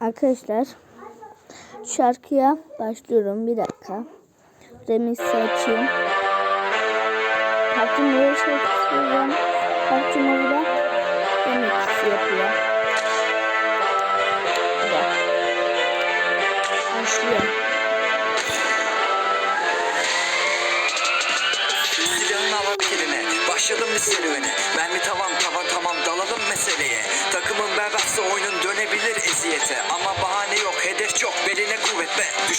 Arkadaşlar şarkıya başlıyorum. Bir dakika. Remix açayım. Parti Mori şarkısı Mori de remix yapıyor. Bir. Başlıyorum. Başladım bir serüvene Mermi tamam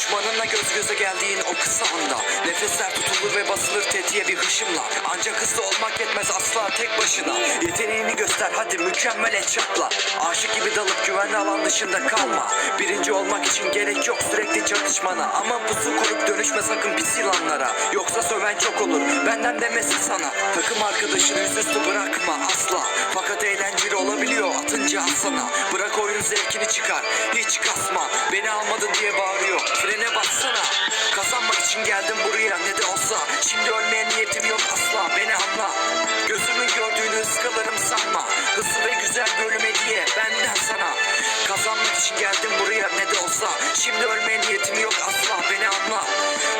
Düşmanınla göz göze geldiğin o kısa anda Nefesler tutulur ve basılır tetiğe bir hışımla. Ancak hızlı olmak yetmez asla tek başına. Yeteneğini göster hadi mükemmel et çatla Aşık gibi dalıp güvenli alan dışında kalma. Birinci olmak için gerek yok sürekli çatışmana. Ama pusu kurup dönüşme sakın pis yılanlara. Yoksa söven çok olur benden demesi sana. Takım arkadaşını yüzüstü bırakma asla. Fakat eğlenceli olabiliyor atınca sana Bırak oyunun zevkini çıkar hiç kasma. Beni almadın diye bağırıyor frene bassana Kazanmak için geldim buraya ne de olsa. Şimdi ölmeye niyetim yok asla. Beni anla. Gözümün gördüğünü ıskalarım sanma. Hızlı ve güzel bölüm hediye benden sana. Kazanmak için geldim buraya ne de olsa. Şimdi ölmeye niyetim yok asla. Beni anla.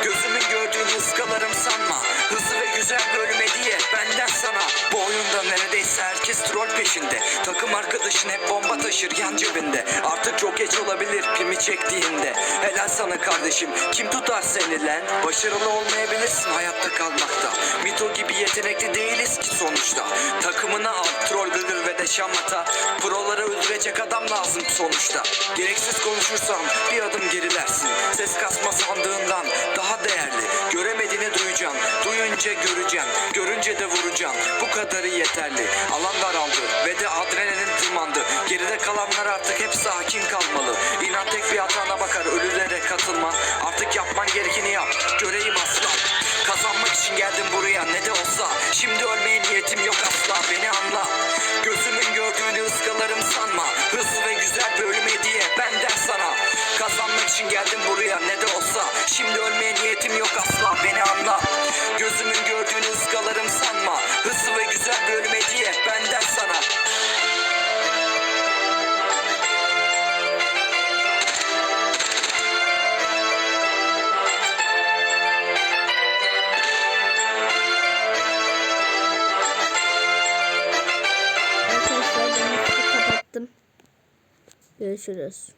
Gözümün gördüğünü ıskalarım sanma. Hızlı ve güzel bölüm hediye benden sana. Bu oyunda troll peşinde. Takım arkadaşın hep bomba taşır yan cebinde. Artık çok geç olabilir pimi çektiğinde. Helal sana kardeşim kim tutar seni lan? Başarılı olmayabilirsin hayatta kalmakta. Mito gibi yetenekli değiliz ki sonuçta. Takımını al troll gıgır ve de şamata Proları öldürecek adam lazım sonuçta. Gereksiz konuşursam bir adım gerilersin. Ses kasma sandığından daha değerli. Göremediğini duyacaksın. Duyunca göreceksin. Görünce de vuracaksın. Bu kadarı yeterli. Alan daraldı ve de adrenalin tırmandı. Geride kalanlar artık hep sakin kalmalı. İnan tek bir hatana bakar ölülere katılman. Artık yapman gerekeni yap. Göreyim aslan. Kazanmak için geldim buraya ne de olsa. Şimdi ölmeye niyetim yok asla beni anla. Gözümün gördüğünü ıskalarım sanma. Hızlı ve güzel bölüm hediye benden sana. Kazanmak için geldim buraya ne de olsa. Şimdi ölmeye niyetim yok asla Görüşürüz.